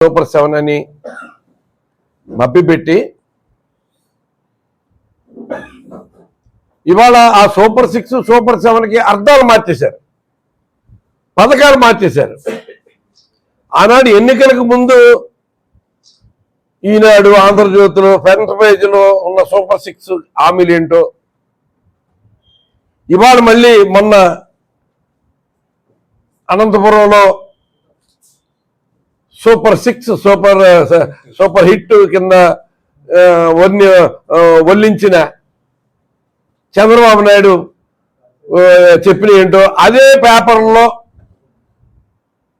Super seven అని మబ్బిపెట్టి ఇవాళ ఆ సూపర్ సిక్స్ సూపర్ సెవెన్కి అర్థాలు మార్చేశారు. పథకాలు మార్చేశారు. ఆనాడు ఎన్నికలకు ముందు ఈనాడు ఆంధ్రజ్యోతిలో ఫ్రంట్ పేజీలో ఉన్న సూపర్ సిక్స్ హామీలు ఏంటో ఇవాళ మళ్ళీ మొన్న అనంతపురంలో super six super super hit కింద ఆ, వన్య వల్లించిన చంద్రబాబు నాయుడు చెప్పిన ఏంటో అదే పేపర్లో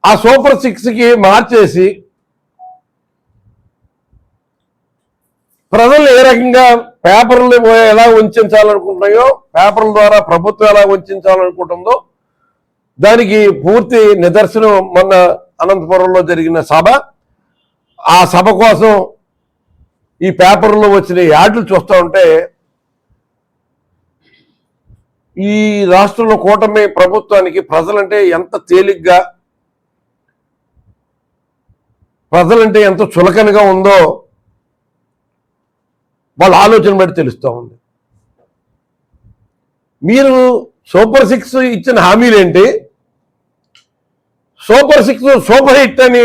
ఆ సూపర్ సిక్స్కి మార్చేసి ప్రజలు ఏ రకంగా పేపర్లు ఎలా ఉంచాలనుకుంటున్నాయో పేపర్ల ద్వారా ప్రభుత్వం ఎలా ఉంచాలనుకుంటుందో దానికి పూర్తి నిదర్శనం మొన్న అనంతపురంలో జరిగిన సభ. ఆ సభ కోసం ఈ పేపర్లో వచ్చిన యాడ్లు చూస్తూ ఉంటే ఈ రాష్ట్రంలో కూటమి ప్రభుత్వానికి ప్రజలంటే ఎంత తేలిగ్గా ప్రజలంటే ఎంత చులకనగా ఉందో వాళ్ళ ఆలోచన బట్టి తెలుస్తూ ఉంది. మీరు సూపర్ సిక్స్ ఇచ్చిన హామీలేంటి? సూపర్ సిక్స్ సూపర్ హిట్ అని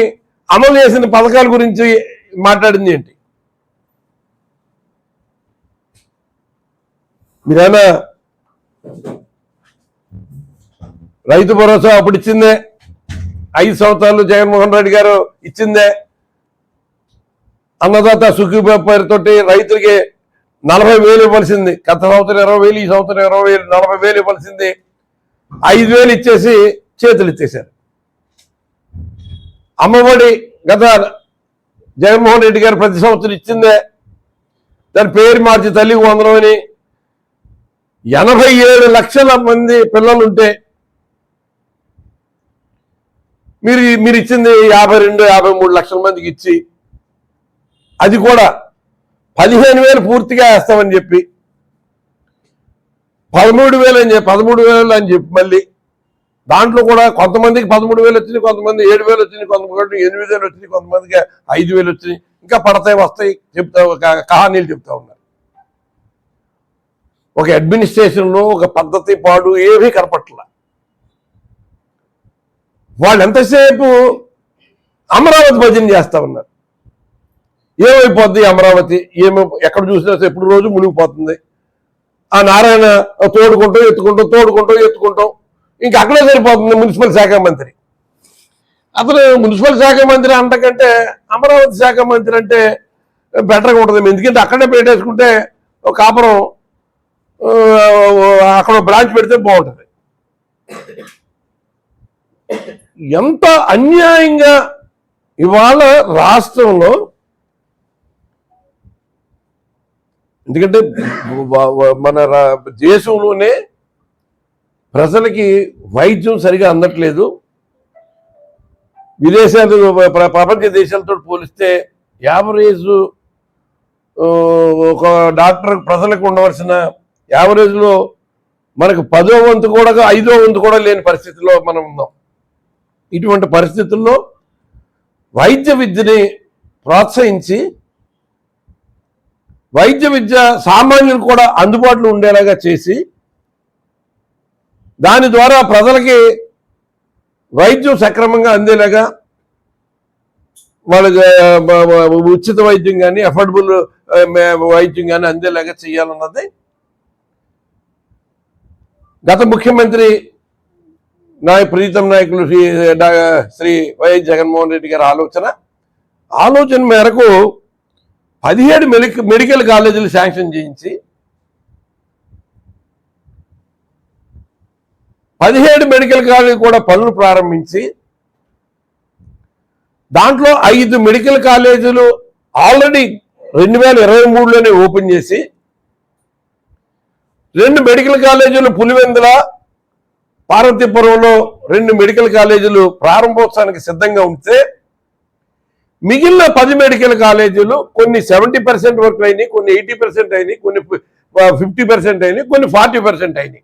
అమలు చేసిన పథకాల గురించి మాట్లాడింది ఏంటి? మీరేనా రైతు భరోసా అప్పుడు ఇచ్చిందే? ఐదు సంవత్సరాలు జగన్మోహన్ రెడ్డి గారు ఇచ్చిందే? అన్నదాత సుఖీ పేరుతోటి రైతులకి నలభై వేలు ఇవ్వాల్సింది గత సంవత్సరం ఇరవై వేలు ఈ సంవత్సరం ఇరవై వేలు నలభై వేలు ఇవ్వాల్సింది ఐదు వేలు ఇచ్చేసి చేతులు ఇచ్చేశారు అమ్మఒడి గత జగన్మోహన్ రెడ్డి గారు ప్రతి సంవత్సరం ఇచ్చిందే. దాని పేరు మార్చి తల్లికి వందనం ఎనభై ఏడు లక్షల మంది పిల్లలుంటే మీరు మీరు ఇచ్చింది యాభై రెండు యాభై మూడు లక్షల మందికి ఇచ్చి అది కూడా పదిహేను వేలు పూర్తిగా వేస్తామని చెప్పి. పదమూడు వేలు అని చెప్పి పదమూడు వేలు అని చెప్పి మళ్ళీ. దాంట్లో కూడా కొంతమందికి పదమూడు వేలు వచ్చినాయి కొంతమంది ఏడు వేలు వచ్చినాయి కొంతమంది ఎనిమిది వేలు వచ్చినాయి కొంతమందికి ఐదు వేలు వచ్చినాయి. ఇంకా పడతాయి వస్తాయి చెప్తా కహానీలు చెప్తా ఉన్నారు. ఒక అడ్మినిస్ట్రేషన్లో ఒక పద్ధతి పాడు ఏమీ కనపట్ల. వాళ్ళు ఎంతసేపు అమరావతి భజన చేస్తా ఉన్నారు. ఏమైపోద్ది అమరావతి? ఏమో ఎక్కడ చూసినా ఎప్పుడు రోజు మునిగిపోతుంది. ఆ నారాయణ తోడుకుంటూ ఎత్తుకుంటాం తోడుకుంటాం ఎత్తుకుంటాం ఇంకా అక్కడే సరిపోతుంది మున్సిపల్ శాఖ మంత్రి. అతను మున్సిపల్ శాఖ మంత్రి అంతకంటే అమరావతి శాఖ మంత్రి అంటే బెటర్గా ఉంటుంది. ఎందుకంటే అక్కడే పెట్టేసుకుంటే ఒక కాపురం అక్కడ బ్రాంచ్ పెడితే బాగుంటుంది. ఎంత అన్యాయంగా ఇవాళ రాష్ట్రంలో ఎందుకంటే మన రా- దేశంలోనే ప్రజలకి వైద్యం సరిగా అందట్లేదు. విదేశాలు ప్ర- ప్రపంచ దేశాలతో పోలిస్తే యావరేజ్ ఒక డాక్టర్ ప్రజలకు ఉండవలసిన యావరేజ్లో మనకు పదో వంతు కూడా ఐదో వంతు కూడా లేని పరిస్థితిలో మనం ఉన్నాం. ఇటువంటి పరిస్థితుల్లో వైద్య విద్యని ప్రోత్సహించి వైద్య విద్య సామాన్యులు కూడా అందుబాటులో ఉండేలాగా చేసి దాని ద్వారా ప్రజలకి వైద్యం సక్రమంగా అందేలాగా వాళ్ళకి ఉచిత వైద్యం కానీ అఫోర్డబుల్ వైద్యం కానీ అందేలాగా చేయాలన్నది గత ముఖ్యమంత్రి నాయ ప్రీతం నాయకులు శ్రీ శ్రీ వైఎస్ జగన్మోహన్ రెడ్డి గారి ఆలోచన. ఆలోచన మేరకు పదిహేడు మెడికల్ కాలేజీలు శాంక్షన్ చేయించి పదిహేడు మెడికల్ కాలేజీ కూడా పనులు ప్రారంభించి దాంట్లో ఐదు మెడికల్ కాలేజీలు ఆల్రెడీ రెండు వేల ఇరవై మూడులోనే ఓపెన్ చేసి రెండు మెడికల్ కాలేజీలు పులివెందుల పార్వతీపురంలో రెండు మెడికల్ కాలేజీలు ప్రారంభోత్సవానికి సిద్ధంగా ఉంటే మిగిలిన పది మెడికల్ కాలేజీలు కొన్ని సెవెంటీ పర్సెంట్ వరకు అయినాయి కొన్ని ఎయిటీ పర్సెంట్ అయినాయి కొన్ని ఫిఫ్టీ పర్సెంట్ అయినాయి కొన్ని ఫార్టీ పర్సెంట్ అయినాయి.